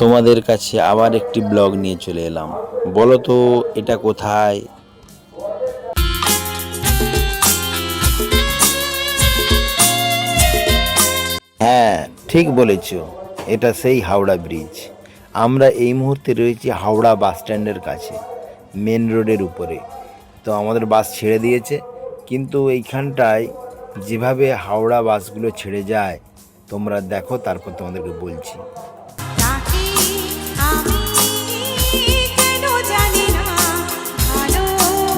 তোমাদের কাছে আবার একটি ব্লগ নিয়ে চলে এলাম। বলো তো, এটা কোথায়? হ্যাঁ ঠিক বলেছ। এটা সেই হাওড়া ব্রিজ। আমরা এই মুহূর্তে রয়েছি হাওড়া বাস স্ট্যান্ডের কাছে, মেন রোডের উপরে। তো আমাদের বাস ছেড়ে দিয়েছে, কিন্তু এইখানটায় যেভাবে হাওড়া বাসগুলো ছেড়ে যায়, তোমরা দেখো, তারপর তোমাদেরকে বলছি।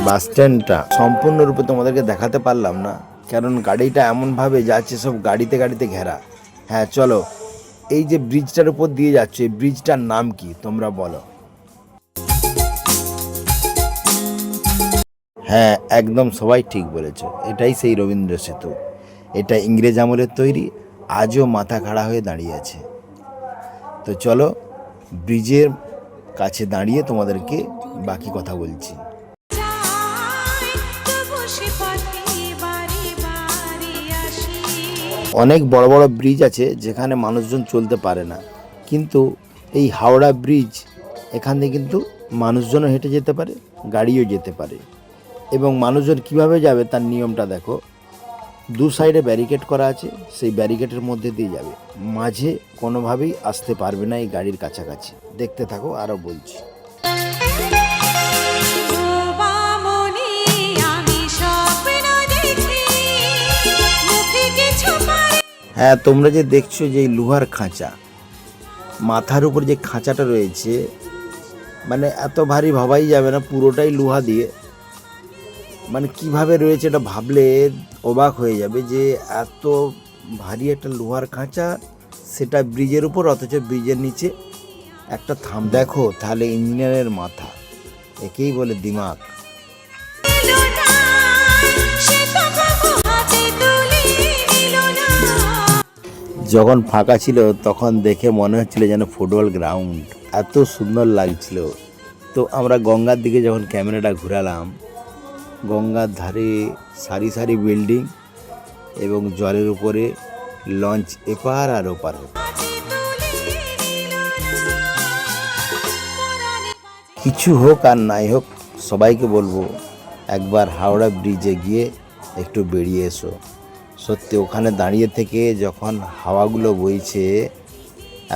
বাস স্ট্যান্ডটা সম্পূর্ণরূপে তোমাদেরকে দেখাতে পারলাম না। কারণ গাড়িটা এমনভাবে যাচ্ছে, সব গাড়িতে গাড়িতে ঘেরা। হ্যাঁ চলো। এই যে ব্রিজটার উপর দিয়ে যাচ্ছে, এই ব্রিজটার নাম কি? তোমরা বলো। হ্যাঁ একদম সবাই ঠিক বলেছ। এটাই সেই রবীন্দ্র সেতু। এটা ইংরেজ আমলের তৈরি, আজও মাথা খাড়া হয়ে দাঁড়িয়ে আছে। তো চলো, ব্রিজের কাছে দাঁড়িয়ে তোমাদেরকে বাকি কথা বলছি। অনেক বড় বড় ব্রিজ আছে যেখানে মানুষজন চলতে পারে না। কিন্তু এই হাওড়া ব্রিজ এখান থেকে কিন্তু মানুষজনও হেঁটে যেতে পারে, গাড়িও যেতে পারে। এবং মানুষজন কীভাবে যাবে তার নিয়মটা দেখো। দু সাইডে ব্যারিকেড করা আছে, সেই ব্যারিকেডের মধ্যে দিয়ে যাবে। মাঝে কোনোভাবেই আসতে পারবে না এই গাড়ির কাছাকাছি। দেখতে থাকো, আরও বলছি। হ্যাঁ তোমরা যে দেখছ যে লোহার খাঁচা, মাথার উপর যে খাঁচাটা রয়েছে মানে এত ভারী ভাবাই যাবে না, পুরোটাই লোহা দিয়ে। মানে কীভাবে রয়েছে এটা ভাবলে অবাক হয়ে যাবে যে এত ভারী একটা লোহার খাঁচা, সেটা ব্রিজের উপর, অথচ ব্রিজের নিচে একটা থাম, দেখো, তাহলে ইঞ্জিনিয়ারের মাথা, একেই বলে দিমাগ। যখন ফাঁকা ছিল, তখন দেখে মনে হচ্ছিল যেন ফুটবল গ্রাউন্ড। এত সুন্দর লাগছিল। তো আমরা গঙ্গার দিকে যখন ক্যামেরাটা ঘুরালাম, গঙ্গার ধারে সারি সারি বিল্ডিং এবং জলের উপরে লঞ্চ এপার আর ওপার। কিছু হোক আর নাই হোক, সবাইকে বলব, একবার হাওড়া ব্রিজে গিয়ে একটু বেরিয়ে এসো। সত্যি, ওখানে দাঁড়িয়ে থেকে যখন হাওয়াগুলো বইছে,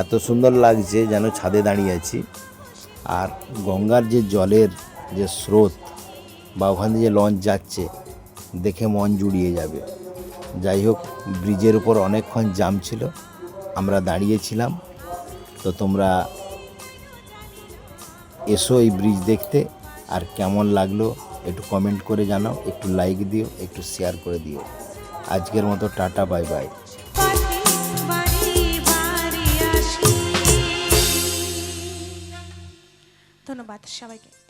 এত সুন্দর লাগছে যেন ছাদে দাঁড়িয়ে আছি। আর গঙ্গার যে জলের যে স্রোত বা ওখানে যে লঞ্চ যাচ্ছে, দেখে মন জুড়িয়ে যাবে। যাই হোক, ব্রিজের উপর অনেকক্ষণ জাম ছিল, আমরা দাঁড়িয়েছিলাম। তো তোমরা এসো এই ব্রিজ দেখতে, আর কেমন লাগল একটু কমেন্ট করে জানাও, একটু লাইক দিও, একটু শেয়ার করে দিও। আজকের মতো টাটা বাই বাই। ধন্যবাদ সবাইকে।